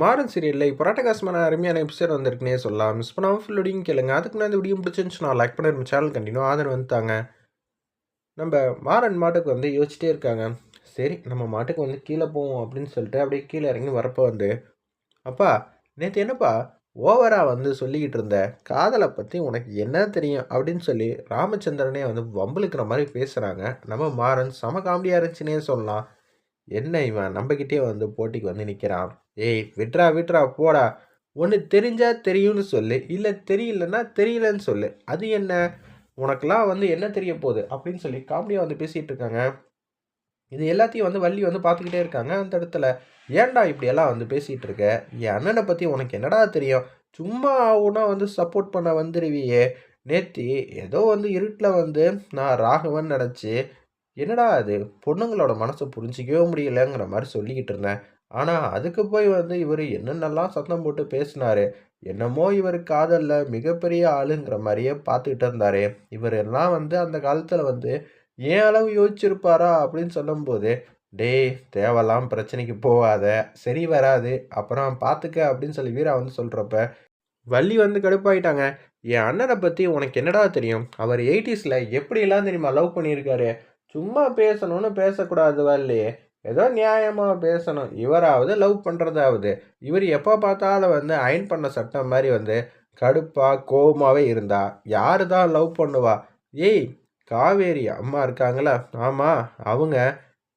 மாறன் சீரியலில் இப்போ ராட்டகாசமான அருமையான எபிசோட் வந்திருக்குனே சொல்லலாம். மிஸ் பண்ணாமல் ஃபுல்லோடையும் கேளுங்க. அதுக்கு நான் இந்த வீடியோ பிடிச்சிருந்துச்சு நான் லைக் பண்ணி நம்ம சேனல் கண்டினியூ ஆதரவு வந்துட்டாங்க. நம்ம மாறன் மாட்டுக்கு வந்து யோசிச்சிட்டே இருக்காங்க. சரி நம்ம மாட்டுக்கு வந்து கீழே போவோம் அப்படின்னு சொல்லிட்டு அப்படியே கீழே இறங்கி வரப்போ வந்து அப்பா நேற்று என்னப்பா ஓவராக வந்து சொல்லிக்கிட்டு இருந்த? காதலை பற்றி உனக்கு என்ன தெரியும்? அப்படின்னு சொல்லி ராமச்சந்திரனே வந்து வம்பளுக்கிற மாதிரி பேசுகிறாங்க நம்ம மாறன் சம காமெடியாக இருந்துச்சுன்னே சொல்லலாம். என்ன இவன்? நம்மக்கிட்டே வந்து போட்டிக்கு வந்து நிற்கிறான் ஏய் விட்றா விட்றா போடா. ஒன்று தெரிஞ்சா தெரியும்னு சொல்லு இல்லை தெரியலன்னா தெரியலன்னு சொல்லு. அது என்ன? உனக்கெல்லாம் வந்து என்ன தெரிய போகுது? அப்படின்னு சொல்லி காமெடியாக வந்து பேசிகிட்டு இருக்காங்க. இது எல்லாத்தையும் வந்து வள்ளி வந்து பார்த்துக்கிட்டே இருக்காங்க அந்த இடத்துல. ஏன்டா இப்படியெல்லாம் வந்து பேசிகிட்டு இருக்க? என் அண்ணனை பற்றி உனக்கு என்னடா தெரியும்? சும்மா ஆகுனா வந்து சப்போர்ட் பண்ண வந்துடுவியே நேத்தி ஏதோ வந்து இருட்டில் வந்து நான் ராகவன் நினச்சி என்னடா அது? பொண்ணுங்களோட மனசை புரிஞ்சிக்கவே முடியலங்கிற மாதிரி சொல்லிக்கிட்டு இருந்தேன். ஆனால் அதுக்கு போய் வந்து இவர் என்னென்னலாம் சத்தம் போட்டு பேசினாரு என்னமோ இவர் காதலில் மிகப்பெரிய ஆளுங்கிற மாதிரியே பார்த்துக்கிட்டு இருந்தார். இவர் எல்லாம் வந்து அந்த காலத்தில் வந்து ஏன் அளவு யோசிச்சிருப்பாரா? அப்படின்னு சொல்லும்போது டேய் தேவலாம் பிரச்சனைக்கு போகாத சரி வராது அப்புறம் பார்த்துக்க அப்படின்னு சொல்லி வீரா வந்து சொல்கிறப்ப வள்ளி வந்து கடுப்பாயிட்டாங்க. என் அண்ணனை பற்றி உனக்கு என்னடா தெரியும்? அவர் எயிட்டிஸில் எப்படிலாம் தெரியுமா லவ் பண்ணியிருக்காரு? சும்மா பேசணும்னு பேசக்கூடாது வள்ளி. ஏதோ நியாயமாக பேசணும். இவராவது லவ் பண்ணுறதாவது இவர் எப்போ பார்த்தாலும் வந்து அயன் பண்ண சட்டம் மாதிரி வந்து கடுப்பாக கோபமாகவே இருந்தா யார் தான் லவ் பண்ணுவா? ஏய் காவேரி அம்மா இருக்காங்களா? ஆமாம் அவங்க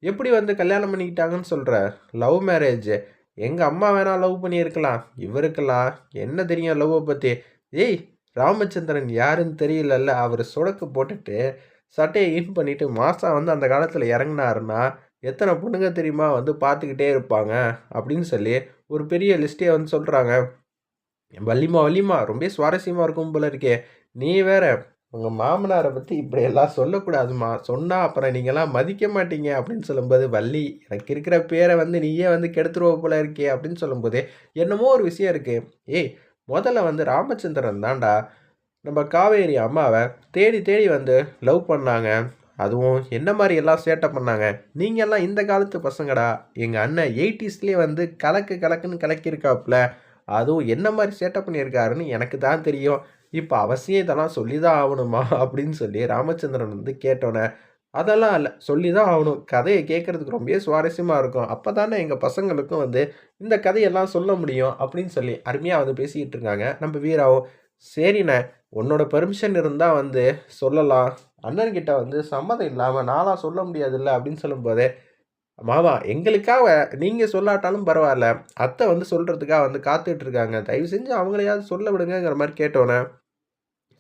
எப்படி வந்து கல்யாணம் பண்ணிக்கிட்டாங்கன்னு சொல்கிற லவ் மேரேஜ். எங்கள் அம்மா வேணால் லவ் பண்ணியிருக்கலாம். இவருக்கெல்லாம் என்ன தெரியும் லவ்வை பற்றி ஏய் ராமச்சந்திரன் யாருன்னு தெரியலல்ல. அவர் சுடக்கு போட்டுட்டு சட்டையை இன் பண்ணிவிட்டு மாதம் வந்து அந்த காலத்தில் இறங்கினாருன்னா எத்தனை பொண்ணுங்க தெரியுமா வந்து பார்த்துக்கிட்டே இருப்பாங்க? அப்படின்னு சொல்லி ஒரு பெரிய லிஸ்ட்டே வந்து சொல்கிறாங்க வள்ளிமா வள்ளிமா ரொம்ப சுவாரஸ்யமாக இருக்கும் போல இருக்கே. நீ வேற உங்கள் மாமனாரை பற்றி இப்படியெல்லாம் சொல்லக்கூடாதுமா சொன்னால் அப்புறம் நீங்களாம் மதிக்க மாட்டீங்க அப்படின்னு சொல்லும்போது வள்ளி எனக்கு இருக்கிற பேரை வந்து நீயே வந்து கெடுத்துருவ போல இருக்கே அப்படின்னு சொல்லும்போது என்னமோ ஒரு விஷயம் இருக்குது ஏய் முதல்ல வந்து ராமச்சந்திரன் தான்டா. நம்ம காவேரி அம்மாவை தேடி தேடி வந்து லவ் பண்ணாங்க. அதுவும் என்ன மாதிரி எல்லாம் சேட்டை பண்ணாங்க? நீங்கள் எல்லாம் இந்த காலத்து பசங்கடா. எங்கள் அண்ணன் எயிட்டிஸ்லேயே வந்து கலக்கு கலக்குன்னு கலக்கியிருக்காப்புல. அதுவும் என்ன மாதிரி சேட்டை பண்ணியிருக்காருன்னு எனக்கு தான் தெரியும். இப்போ அவசியம் இதெல்லாம் சொல்லி தான் ஆகணுமா? அப்படின்னு சொல்லி ராமச்சந்திரன் வந்து கேட்டோன்னே அதெல்லாம் இல்லை. சொல்லி தான் ஆகணும். கதையை கேட்குறதுக்கு ரொம்ப சுவாரஸ்யமாக இருக்கும். அப்போ தானே எங்கள் பசங்களுக்கும் வந்து இந்த கதையெல்லாம் சொல்ல முடியும். அப்படின்னு சொல்லி அருமையாக வந்து பேசிக்கிட்டு இருக்காங்க நம்ம வீராவும். சரிண்ணே. உன்னோட பெர்மிஷன் இருந்தால் வந்து சொல்லலாம். அண்ணன்கிட்ட வந்து சம்மதம் இல்லாமல் நானாக சொல்ல முடியாதுல்ல அப்படின்னு சொல்லும்போது மாமா எங்களுக்காக நீங்கள் சொல்லாட்டாலும் பரவாயில்ல. அத்தை வந்து சொல்கிறதுக்காக வந்து காத்துட்டு இருக்காங்க. தயவு செஞ்சு அவங்களையாவது சொல்ல விடுங்கிற மாதிரி கேட்டோன்னே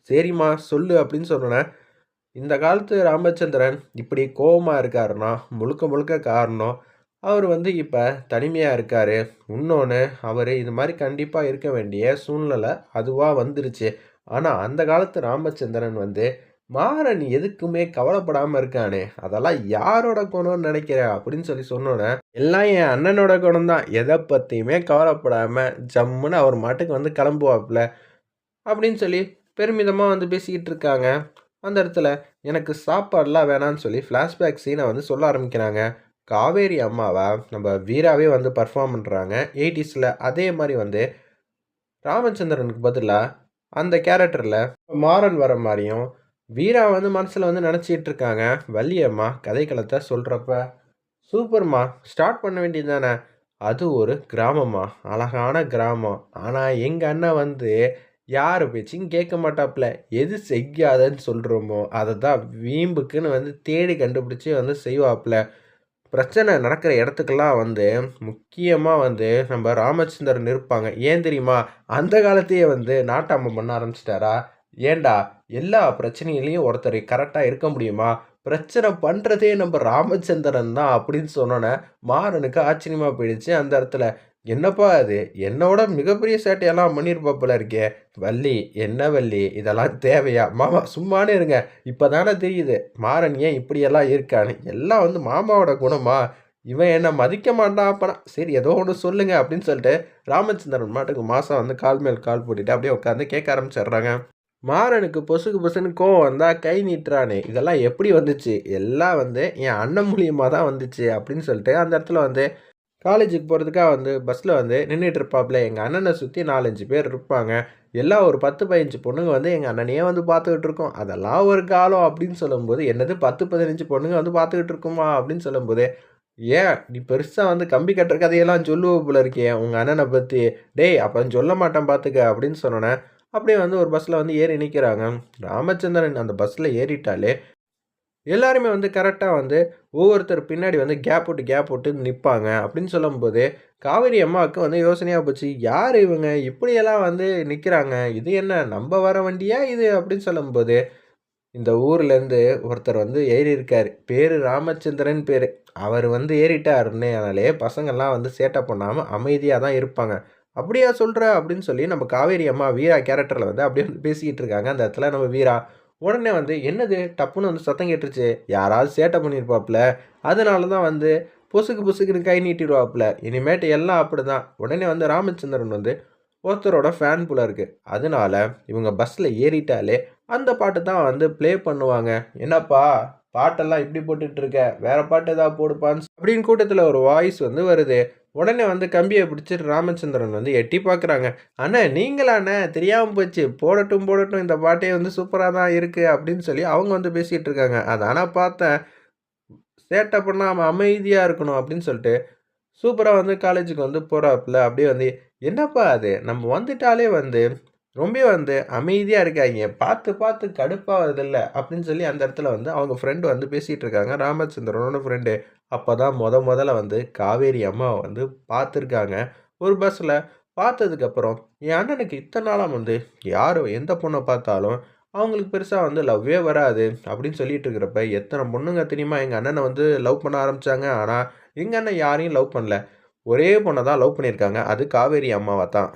சரிம்மா சொல்லு அப்படின்னு சொன்னோன்னே இந்த காலத்து ராமச்சந்திரன் இப்படி கோபமாக இருக்காருன்னா முழுக்க முழுக்க காரணம் அவர் வந்து இப்போ தனிமையாக இருக்கார். இன்னொன்று அவர் இது மாதிரி கண்டிப்பாக இருக்க வேண்டிய சூழ்நிலை அதுவாக வந்துருச்சு. ஆனால் அந்த காலத்து ராமச்சந்திரன் வந்து மாறன் எதுக்குமே கவலைப்படாமல் இருக்கானே அதெல்லாம் யாரோட குணம்னு நினைக்கிற? அப்படின்னு சொல்லி சொன்னோன்னே எல்லாம் என் அண்ணனோட குணம் தான் எதை பற்றியுமே கவலைப்படாமல் ஜம்முன்னு அவர் மாட்டுக்கு வந்து கிளம்புவாப்புல அப்படின்னு சொல்லி பெருமிதமாக வந்து பேசிக்கிட்டு இருக்காங்க. அந்த இடத்துல எனக்கு சாப்பாடெலாம் வேணான்னு சொல்லி ஃப்ளாஷ்பேக் சீனை வந்து சொல்ல ஆரம்பிக்கிறாங்க. காவேரி அம்மாவை நம்ம வீராவே வந்து பர்ஃபார்ம் பண்ணுறாங்க எயிட்டிஸில் அதே மாதிரி வந்து ராமச்சந்திரனுக்கு பதிலாக அந்த கேரக்டரில் மாறன் வர மாதிரியும் வீரா வந்து மனசில் வந்து நினச்சிட்டு இருக்காங்க. வள்ளியம்மா கதைக்களத்தை சொல்கிறப்ப சூப்பர்மா ஸ்டார்ட் பண்ண வேண்டியது தானே அது ஒரு கிராமம்மா. அழகான கிராமம். ஆனால் எங்கள் அண்ணன் வந்து யார் பேச்சும் கேட்க மாட்டாப்புல எது செய்யாதன்னு சொல்கிறோமோ அதை தான் வீம்புக்குன்னு வந்து தேடி கண்டுபிடிச்சி வந்து செய்வாப்புல பிரச்சனை நடக்கிற இடத்துக்கெல்லாம் வந்து முக்கியமாக வந்து நம்ம ராமச்சந்திரன் இருப்பாங்க ஏன் தெரியுமா? அந்த காலத்தையே வந்து நாட்டாமம் பண்ண ஆரம்பிச்சிட்டாரா? ஏண்டா எல்லா பிரச்சனையிலையும் ஒருத்தர் கரெக்டாக இருக்க முடியுமா? பிரச்சனை பண்ணுறதே நம்ம ராமச்சந்திரன் தான் அப்படின்னு சொன்னோன்னே மாறனுக்கு ஆச்சரியமாக போயிடுச்சு அந்த இடத்துல. என்னப்பா அது? என்னோட மிகப்பெரிய சேட்டையெல்லாம் பண்ணியிருப்பாப்பில் இருக்கே. வள்ளி என்ன வள்ளி? இதெல்லாம் தேவையா? மாமா சும்மானே இருங்க. இப்போ தானே தெரியுது. மாறன் ஏன் இப்படியெல்லாம் இருக்கான்னு. எல்லாம் வந்து மாமாவோட குணமா? இவன் என்னை மதிக்க மாட்டான் அப்பனா. சரி ஏதோ ஒன்று சொல்லுங்க அப்படின்னு சொல்லிட்டு ராமச்சந்திரன் மாட்டுக்கு மாதம் வந்து கால் மேல் கால் போட்டுட்டு அப்படியே உட்காந்து கேட்க ஆரம்பிச்சிடுறாங்க. மாறனுக்கு பொசுக்கு பொசுன்னு கோவம் வந்தால் கை நீட்டுறானே. இதெல்லாம் எப்படி வந்துச்சு? எல்லாம் வந்து என் அண்ணன் மூலியமாக தான் வந்துச்சு அப்படின்னு சொல்லிட்டு அந்த இடத்துல வந்து காலேஜுக்கு போகிறதுக்காக வந்து பஸ்ஸில் வந்து நின்றுட்டு இருப்பாப்புல எங்கள் அண்ணனை சுற்றி நாலஞ்சு பேர் இருப்பாங்க. எல்லாம் ஒரு பத்து பதினஞ்சு பொண்ணுங்க வந்து எங்கள் அண்ணனையே வந்து பார்த்துக்கிட்டு இருக்கோம். அதெல்லாம் ஒரு காலம் அப்படின்னு சொல்லும்போது என்னது பத்து பதினஞ்சு பொண்ணுங்க வந்து பார்த்துக்கிட்டு இருக்குமா அப்படின்னு சொல்லும்போது ஏன்? நீ பெருசாக வந்து கம்பி கட்டுற கதையெல்லாம் சொல்லுவ போல இருக்கியே உங்கள் அண்ணனை பற்றி டேய் அப்போ சொல்ல மாட்டேன் பார்த்துக்க அப்படின்னு சொன்னோன்னே அப்படியே வந்து ஒரு பஸ்ஸில் வந்து ஏறி நிற்கிறாங்க ராமச்சந்திரன் அந்த பஸ்ஸில் ஏறிட்டாலே எல்லாருமே வந்து கரெக்டாக வந்து ஒவ்வொருத்தர் பின்னாடி வந்து கேப் விட்டு கேப் விட்டு நிற்பாங்க அப்படின்னு சொல்லும்போது காவேரி அம்மாவுக்கு வந்து யோசனையாக போச்சு. யார் இவங்க? இப்படியெல்லாம் வந்து நிற்கிறாங்க இது என்ன நம்ம வர வண்டியா இது? அப்படின்னு சொல்லும்போது இந்த ஊர்லேருந்து ஒருத்தர் வந்து ஏறி இருக்கார். பேர் ராமச்சந்திரன் பேர். அவர் வந்து ஏறிட்டாருன்னாலே பசங்கள்லாம் வந்து சேட்டை பண்ணாமல் அமைதியாக தான் இருப்பாங்க. அப்படியா சொல்கிற அப்படின்னு சொல்லி நம்ம காவேரி அம்மா வீரா கேரக்டரில் வந்து அப்படியே பேசிக்கிட்டு இருக்காங்க. அந்த இடத்துல நம்ம வீரா உடனே வந்து என்னது? டப்புன்னு வந்து சத்தம் கேட்டுருச்சு. யாராவது சேட்டை பண்ணியிருப்பாப்புல அதனால தான் வந்து பொசுக்கு பொசுக்குன்னு கை நீட்டிடுவாப்புல இனிமேட்டு எல்லாம் அப்படி தான் உடனே வந்து ராமச்சந்திரன் வந்து ஒருத்தரோட ஃபேன் போல இருக்குது அதனால இவங்க பஸ்ஸில் ஏறிட்டாலே அந்த பாட்டு தான் வந்து ப்ளே பண்ணுவாங்க. என்னப்பா பாட்டெல்லாம் இப்படி போட்டுட்ருக்க வேறு வேற பாட்டு ஏதாவது போடுப்பான்னு அப்படின்னு கூட்டத்தில் ஒரு வாய்ஸ் வந்து வருது. உடனே வந்து கம்பியை பிடிச்சி ராமச்சந்திரன் வந்து எட்டி பார்க்குறாங்க. அண்ணா நீங்களாண்ணே தெரியாமல் போச்சு. போடட்டும் போடட்டும் இந்த பாட்டே வந்து சூப்பராக தான் இருக்குது அப்படின்னு சொல்லி அவங்க வந்து பேசிகிட்டு இருக்காங்க. அது ஆனால் பார்த்தேன் சேட்டை பண்ணாமல் அமைதியாக இருக்கணும் அப்படின்னு சொல்லிட்டு சூப்பராக வந்து காலேஜுக்கு வந்து போகிறாப்புல அப்படியே வந்து என்னப்பா அது? நம்ம வந்துட்டாலே வந்து ரொம்ப வந்து அமைதியாக இருக்காங்க பார்த்து பார்த்து கடுப்பாகிறதில்ல அப்படின்னு சொல்லி அந்த இடத்துல வந்து அவங்க ஃப்ரெண்டு வந்து பேசிகிட்டு இருக்காங்க. ராமச்சந்திரனோட ஃப்ரெண்டு அப்போ தான் முத முதல்ல வந்து காவேரி அம்மாவை வந்து பார்த்துருக்காங்க. ஒரு பஸ்ஸில் பார்த்ததுக்கப்புறம் என் அண்ணனுக்கு இத்தனை நாளாக வந்து யார் எந்த பொண்ணை பார்த்தாலும் அவங்களுக்கு பெருசாக வந்து லவ்வே வராது அப்படின்னு சொல்லிட்டு இருக்கிறப்ப எத்தனை பொண்ணுங்க தெரியுமா எங்கள் அண்ணனை வந்து லவ் பண்ண ஆரம்பித்தாங்க ஆனால் எங்கள் அண்ணன் யாரையும் லவ் பண்ணல. ஒரே பொண்ணை தான் லவ் பண்ணியிருக்காங்க. அது காவேரி அம்மாவை தான்